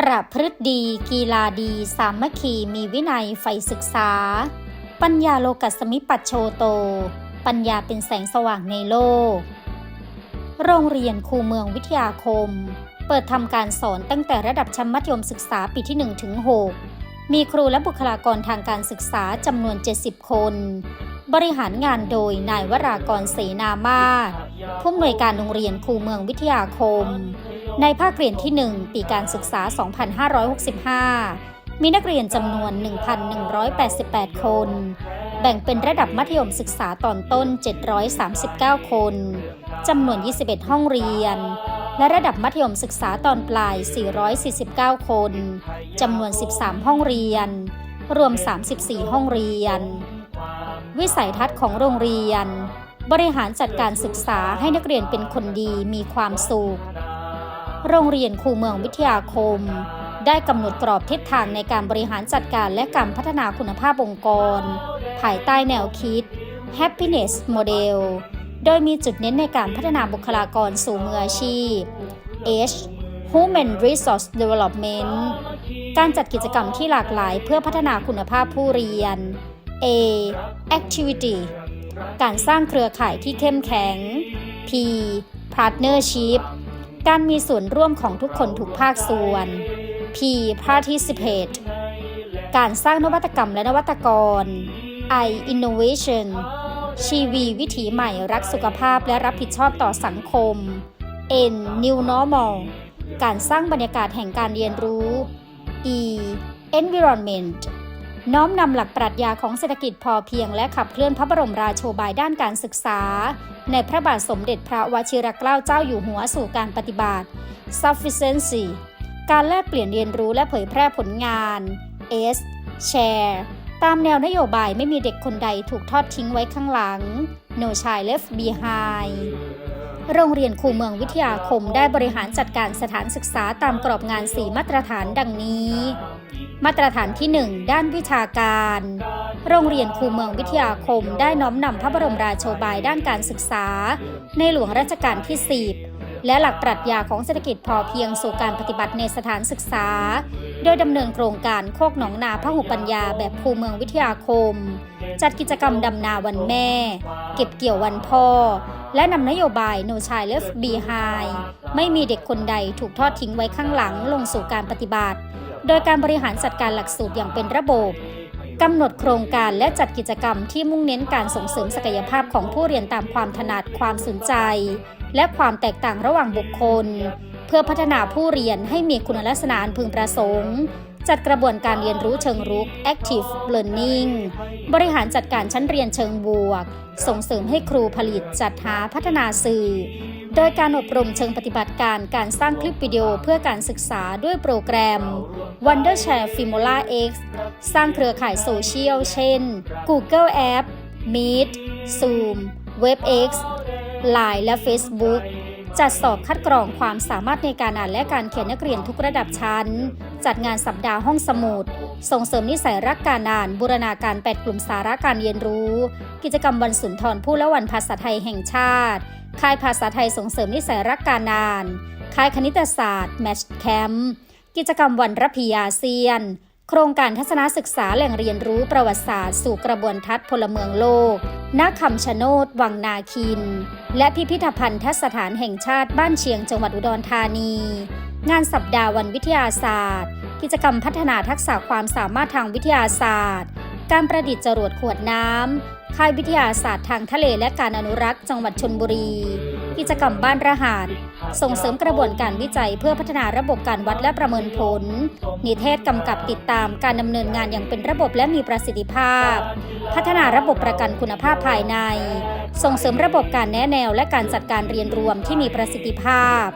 ประพฤติดีกีฬาดีสามัคคีมีวินัยใฝ่ศึกษา ปัญญาโลกัสมิปัชโชโต ปัญญาเป็นแสงสว่างในโลก โรงเรียนครูเมืองวิทยาคม เปิดทำการสอนตั้งแต่ระดับชั้นมัธยมศึกษาปีที่1ถึง6มีครูและบุคลากรทางการศึกษาจำนวน 70 คน บริหารงานโดยนายวรากรเสนามาศผู้อำนวยการโรงเรียนครูเมืองวิทยาคม ในภาคเรียนที่ 1 ปีการศึกษา 2565 มีนักเรียนจำนวน 1,188 คน แบ่งเป็นระดับมัธยมศึกษาตอนต้น 739 คนจำนวน 21 ห้องเรียน และระดับมัธยมศึกษาตอนปลาย 449 คนจำนวน 13 ห้องเรียน รวม 34 ห้องเรียน วิสัยทัศน์ของโรงเรียน บริหารจัดการศึกษาให้นักเรียนเป็นคนดีมีความสุข โรงเรียนคูเมืองวิทยาคม ได้กำหนดกรอบทิศทางในการบริหารจัดการและการพัฒนาคุณภาพองค์กร ภายใต้แนวคิด Happiness Model โดยมีจุดเน้นในการพัฒนาบุคลากรสู่มืออาชีพ H Human Resource Development การจัดกิจกรรมที่หลากหลายเพื่อพัฒนาคุณภาพผู้เรียน A Activity การสร้างเครือข่ายที่เข้มแข็ง P Partnership การมีส่วนร่วมของทุกคนทุกภาคส่วน P Participate การสร้างนวัตกรรมและนวัตกร I Innovation ชีวีวิถีใหม่รักสุขภาพและรับผิดชอบต่อสังคม N New Normal การสร้างบรรยากาศแห่งการเรียนรู้ E Environment น้อมนำหลักปรัชญาของเศรษฐกิจพอเพียงและขับเคลื่อนพระบรมราโชบายด้านการศึกษา ในพระบาทสมเด็จพระวชิรเกล้าเจ้าอยู่หัวสู่การปฏิบัติ Sufficiency การแลกเปลี่ยนเรียนรู้และเผยแพร่ผลงาน S Share ตามแนวนโยบายไม่มีเด็กคนใดถูกทอดทิ้งไว้ข้างหลัง No Child Left Behind โรงเรียนคูเมืองวิทยาคมได้บริหารจัดการสถานศึกษาตามกรอบงาน4มาตรฐานดังนี้ มาตรฐานที่ 1 ด้านวิชาการ โรงเรียนคูเมืองวิทยาคมได้น้อมนำพระบรมราโชบายด้านการศึกษา ในหลวงรัชกาลที่ 10 และหลักปรัชญาของเศรษฐกิจพอเพียงสู่การปฏิบัติในสถานศึกษา โดยดำเนินโครงการโคกหนองนาพหุปัญญาแบบคูเมืองวิทยาคม จัดกิจกรรมดำนาวันแม่ เก็บเกี่ยววันพ่อ และนำนโยบาย No Child Left Behind ไม่มีเด็กคนใดถูกทอดทิ้งไว้ข้างหลังลงสู่การปฏิบัติ โดยการบริหารจัดการหลักสูตรอย่างเป็นระบบกำหนดโครงการและจัดกิจกรรมที่มุ่งเน้นการส่งเสริมศักยภาพของผู้เรียนตามความถนัดความสนใจ และความแตกต่างระหว่างบุคคล เพื่อพัฒนาผู้เรียนให้มีคุณลักษณะอันพึงประสงค์ จัดกระบวนการเรียนรู้เชิงรุก active learning บริหารจัดการชั้นเรียนเชิงบวก ส่งเสริมให้ครูผลิตจัดหาพัฒนาสื่อ โดยการอบรมเชิงปฏิบัติการการสร้างคลิปวิดีโอเพื่อการศึกษาด้วยโปรแกรม Wondershare Fimola X สร้างเครือข่ายโซเชียลเช่น Google App Meet Zoom WebEx Line และ Facebook จัดสอบคัดกรองความสามารถในการอ่านและการเขียนนักเรียนทุกระดับชั้น จัดงานสัปดาห์ห้องสมุด ส่งเสริมนิสัยรักการอ่าน บูรณาการ 8 กลุ่มสาระการเรียนรู้ กิจกรรมวันสุนทรภู่และวันภาษาไทยแห่งชาติ ค่ายภาษาไทยส่งเสริมนิสัยรักการอ่าน ค่ายคณิตศาสตร์แมชแคมป์กิจกรรมวันรพีอาเซียน โครงการทัศนศึกษาแหล่งเรียนรู้ประวัติศาสตร์ สู่กระบวนทัศน์พลเมืองโลกณคำชะโนดวังนาคิน และพิพิธภัณฑ์สถานแห่งชาติบ้านเชียงจังหวัดอุดรธานี งานสัปดาห์วันวิทยาศาสตร์ กิจกรรมพัฒนาทักษะความสามารถทางวิทยาศาสตร์ การประดิษฐ์จรวดขวดน้ำ ค่ายวิทยาศาสตร์ทางทะเลและการอนุรักษ์จังหวัดชนบุรี กิจกรรมบ้านระหาดส่งเสริมกระบวนการวิจัยเพื่อพัฒนาระบบการวัดและประเมินผล นิเทศกำกับติดตามการดำเนินงานอย่างเป็นระบบและมีประสิทธิภาพ พัฒนาระบบประกันคุณภาพภายใน ส่งเสริมระบบการแนะแนวและการจัดการเรียนรวมที่มีประสิทธิภาพ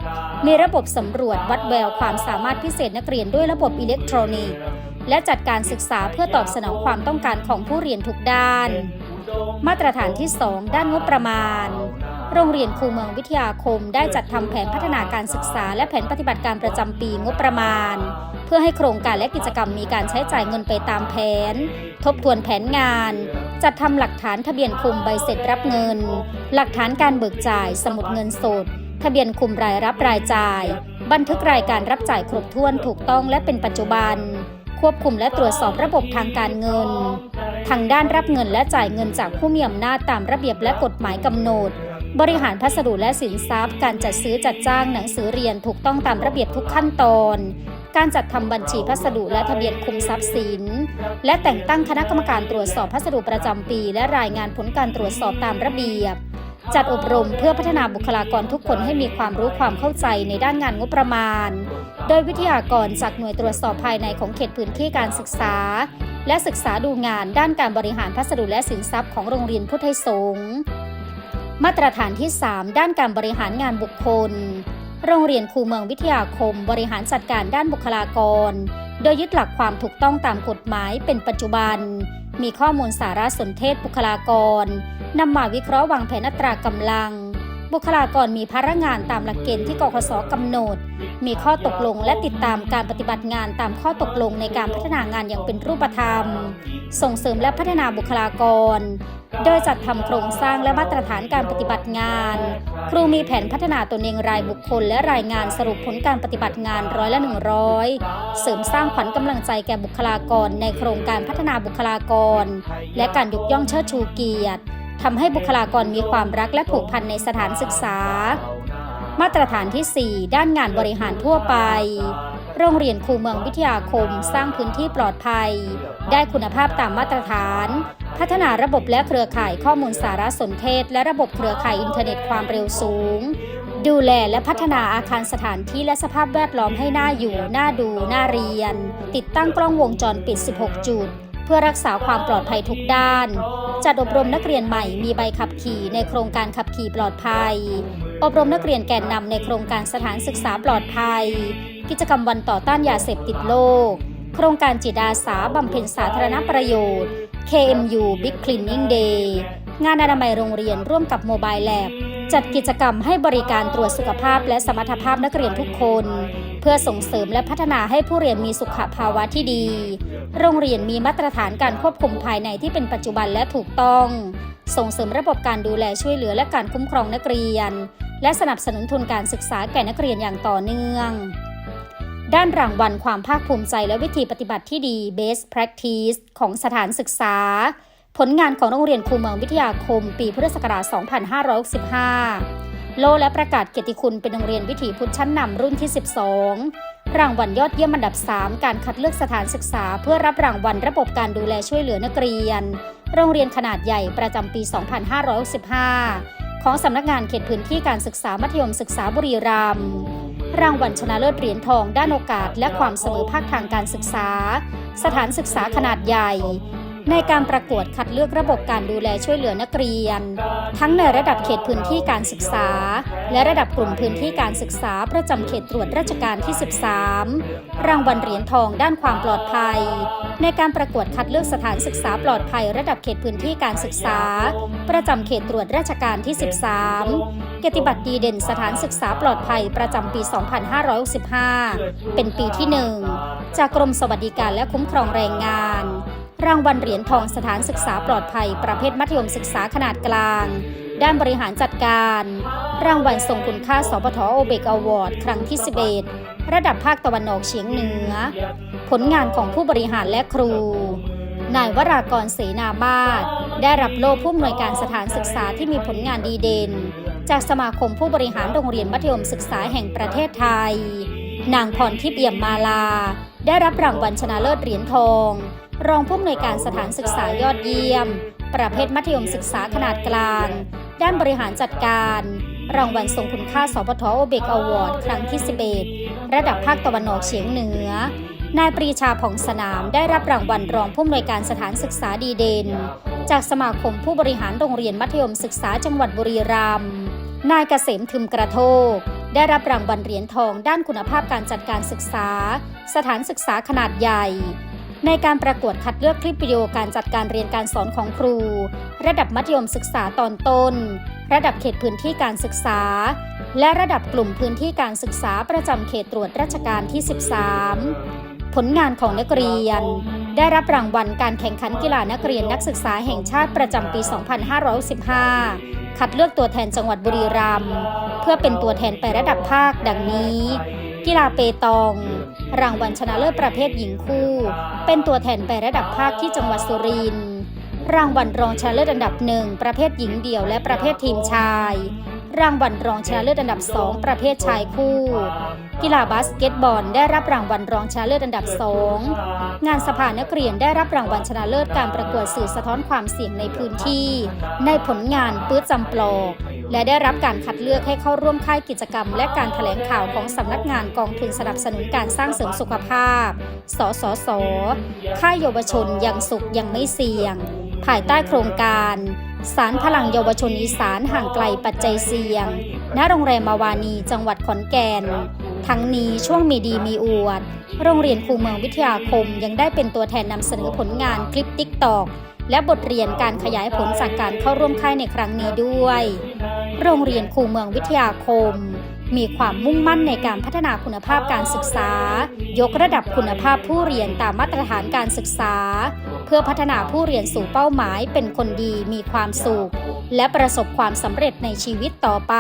มีระบบสำรวจวัดแววความสามารถพิเศษนักเรียนด้วยระบบอิเล็กทรอนิกส์และจัดการศึกษาเพื่อตอบสนองความต้องการของผู้เรียนทุกด้าน มาตรฐานที่ 2 ด้านงบประมาณ โรงเรียนครูเมืองวิทยาคมได้จัดทำแผนพัฒนาการศึกษา และแผนปฏิบัติการประจำปีงบประมาณ เพื่อให้โครงการและกิจกรรมมีการใช้จ่ายเงินไปตามแผน ทบทวนแผนงาน จัดทำหลักฐานทะเบียนคุมใบเสร็จรับเงิน หลักฐานการเบิกจ่าย สมุดเงินสด ทะเบียนคุมรายรับรายจ่าย บันทึกรายการรับจ่ายครบถ้วนถูกต้องและเป็นปัจจุบัน ควบคุมและตรวจสอบระบบทางการเงิน ทางด้านรับเงินและจ่ายเงินจากผู้มีอำนาจตามระเบียบและกฎหมายกำหนด บริหารพัสดุและสินทรัพย์ การจัดซื้อจัดจ้างหนังสือเรียนถูกต้องตามระเบียบทุกขั้นตอน การจัดทำบัญชีพัสดุและทะเบียนคุมทรัพย์สิน และแต่งตั้งคณะกรรมการตรวจสอบพัสดุประจำปี และรายงานผลการตรวจสอบตามระเบียบ จัดอบรมเพื่อพัฒนาบุคลากรทุกคนให้มีความรู้ความเข้าใจในด้านงานงบประมาณ โดยวิทยากรจากหน่วยตรวจสอบภายในของเขตพื้นที่การศึกษา และศึกษาดูงานด้านการบริหารพัสดุและสินทรัพย์ของโรงเรียนพุทธสงฆ์มาตรฐานที่ 3 ด้านการบริหารงานบุคคล โรงเรียนครูเมืองวิทยาคม บริหารจัดการด้านบุคลากร โดยยึดหลักความถูกต้องตามกฎหมายเป็นปัจจุบัน มีข้อมูลสารสนเทศบุคลากรนำมาวิเคราะห์วางแผนอัตรากำลัง บุคลากรมีภาระงานตามหลักเกณฑ์ที่กกสกำหนด มีข้อตกลงและติดตามการปฏิบัติงานตามข้อตกลงในการพัฒนางานอย่างเป็นรูปธรรม ส่งเสริมและพัฒนาบุคลากร โดยจัดทำโครงสร้างและมาตรฐานการปฏิบัติงาน ครูมีแผนพัฒนาตนเองรายบุคคล และรายงานสรุปผลการปฏิบัติงานร้อยละ100เสริมสร้างขวัญกำลังใจแก่บุคลากร ในโครงการพัฒนาบุคลากร และการยกย่องเชิดชูเกียรติ ทำให้บุคลากรมีความรักและผูกพันในสถานศึกษา มาตรฐานที่ 4 ด้านงานบริหารทั่วไป โรงเรียนครูเมืองวิทยาคมสร้างพื้นที่ปลอดภัย ได้คุณภาพตามมาตรฐาน พัฒนาระบบและเครือข่ายข้อมูลสารสนเทศ และระบบเครือข่ายอินเทอร์เน็ตความเร็วสูง ดูแลและพัฒนาอาคารสถานที่และสภาพแวดล้อมให้น่าอยู่ น่าดู น่าเรียน ติดตั้งกล้องวงจรปิด 16 จุดเพื่อรักษาความปลอดภัยทุกด้าน จัดอบรมนักเรียนใหม่มีใบขับขี่ในโครงการขับขี่ปลอดภัย อบรมนักเรียนแกนนำในโครงการสถานศึกษาปลอดภัย กิจกรรมวันต่อต้านยาเสพติดโลก โครงการจิตอาสาบำเพ็ญสาธารณประโยชน์ KMU Big Cleaning Day งานอนามัยโรงเรียนร่วมกับโมบายแลบจัดกิจกรรมให้บริการตรวจสุขภาพและสมรรถภาพนักเรียนทุกคน พื่อส่งเสริมและพัฒนาให้ผู้เรียนมีสุขภาวะที่ดี โรงเรียนมีมาตรฐานการควบคุมภายในที่เป็นปัจจุบันและถูกต้อง ส่งเสริมระบบการดูแลช่วยเหลือและการคุ้มครองนักเรียน และสนับสนุนทุนการศึกษาแก่นักเรียนอย่างต่อเนื่อง ด้านรางวัลความภาคภูมิใจและวิธีปฏิบัติที่ดี Best Practice ของสถานศึกษา ผลงานของโรงเรียนครูเมืองวิทยาคม ปีพุทธศักราช 2565 โลและประกาศเกียรติคุณเป็นโรงเรียนวิถีพุทธชั้นนำรุ่นที่ 12 รางวัลยอดเยี่ยมอันดับ 3 การคัดเลือกสถานศึกษา เพื่อรับรางวัลระบบการดูแลช่วยเหลือนักเรียน โรงเรียนขนาดใหญ่ประจำปี 2565 ของสำนักงานเขตพื้นที่การศึกษามัธยมศึกษาบุรีรัมย์รางวัลชนะเลิศเหรียญทองด้านโอกาส และความเสมอภาคทางการศึกษา สถานศึกษาขนาดใหญ่ ในการประกวดคัดเลือกระบบการดูแลช่วยเหลือนักเรียน ทั้งในระดับเขตพื้นที่การศึกษา และระดับกลุ่มพื้นที่การศึกษาประจำเขตตรวจราชการที่ 13 รางวัลเหรียญทองด้านความปลอดภัย ในการประกวดคัดเลือกสถานศึกษาปลอดภัย ระดับเขตพื้นที่การศึกษา ประจำเขตตรวจราชการที่ 13 เกียรติบัตรดีเด่นสถานศึกษาปลอดภัยประจำปี 2565 เป็นปีที่ 1 จากกรมสวัสดิการและคุ้มครองแรงงาน รางวัลเหรียญทองสถานศึกษาปลอดภัย ประเภทมัธยมศึกษาขนาดกลาง ด้านบริหารจัดการ รางวัลทรงคุณค่าสปทโอเบกอวอร์ดครั้งที่11ระดับภาคตะวันออกเฉียงเหนือ ผลงานของผู้บริหารและครู นายวรากรเสนามาศได้รับโล่ผู้อำนวยการสถานศึกษาที่มีผลงานดีเด่น จากสมาคมผู้บริหารโรงเรียนมัธยมศึกษาแห่งประเทศไทย นางพรทิพย์เอี่ยมมาลา ได้รับรางวัลชนะเลิศเหรียญทอง รองผู้อำนวยการสถานศึกษายอดเยี่ยม ประเภทมัธยมศึกษาขนาดกลาง ด้านบริหารจัดการ รางวัลทรงคุณค่าสปทโอเบกอวอร์ด ครั้งที่ 11 ระดับภาคตะวันออกเฉียงเหนือ นายปรีชาผ่องสนามได้รับรางวัลรองผู้อำนวยการสถานศึกษาดีเด่น จากสมาคมผู้บริหารโรงเรียนมัธยมศึกษาจังหวัดบุรีรัมย์ นายเกษมทึมกระโทกได้รับรางวัลเหรียญทองด้านคุณภาพการจัดการศึกษา สถานศึกษาขนาดใหญ่ ในการประกวดคัดเลือกคลิปวิดีโอการจัดการเรียนการสอนของครู ระดับมัธยมศึกษาตอนต้น ระดับเขตพื้นที่การศึกษา และระดับกลุ่มพื้นที่การศึกษาประจำเขตตรวจราชการที่ 13 ผลงานของนักเรียน ได้รับรางวัลการแข่งขันกีฬานักเรียนนักศึกษาแห่งชาติประจำปี 2515 คัดเลือกตัวแทนจังหวัดบุรีรัมย์เพื่อเป็นตัวแทนไประดับภาคดังนี้ กีฬาเปตอง รางวัลชนะเลิศประเภทหญิงคู่ เป็นตัวแทนไประดับภาคที่จังหวัดสุรินทร์รางวัลรองชนะเลิศอันดับหนึ่งประเภทหญิงเดี่ยวและประเภททีมชาย รางวัลรองชนะเลิศอันดับสองประเภทชายคู่ กีฬาบาสเกตบอลได้รับรางวัลรองชนะเลิศอันดับสองงานสภานักเรียนได้รับรางวัลชนะเลิศการประกวดสื่อสะท้อนความเสี่ยงในพื้นที่ ในผลงานปื้ดจำปลอก และได้รับการคัดเลือกให้เข้าร่วมค่ายกิจกรรม และการถแถลงข่าวของสำนักงานกองทุนสนับสนุนการสร้างเสริมสุขภาพ สสส ค่ายเยาวชนยังสุขยังไม่เสี่ยง ภายใต้โครงการ สารพลังเยาวชนอีสานห่างไกลปัจจัยเสี่ยง ณ โรงแรมมาวานีจังหวัดขอนแก่น ทั้งนี้ช่วงมีดีมีอวด โรงเรียนครูเมืองวิทยาคมยังได้เป็นตัวแทนนำเสนอผลงานคลิปติ๊กตอก และบทเรียนการขยายผลจากการเข้าร่วมค่ายในครั้งนี้ด้วย โรงเรียนครูเมืองวิทยาคม มีความมุ่งมั่นในการพัฒนาคุณภาพการศึกษา ยกระดับคุณภาพผู้เรียนตามมาตรฐานการศึกษา เพื่อพัฒนาผู้เรียนสู่เป้าหมายเป็นคนดีมีความสุข และประสบความสำเร็จในชีวิตต่อไป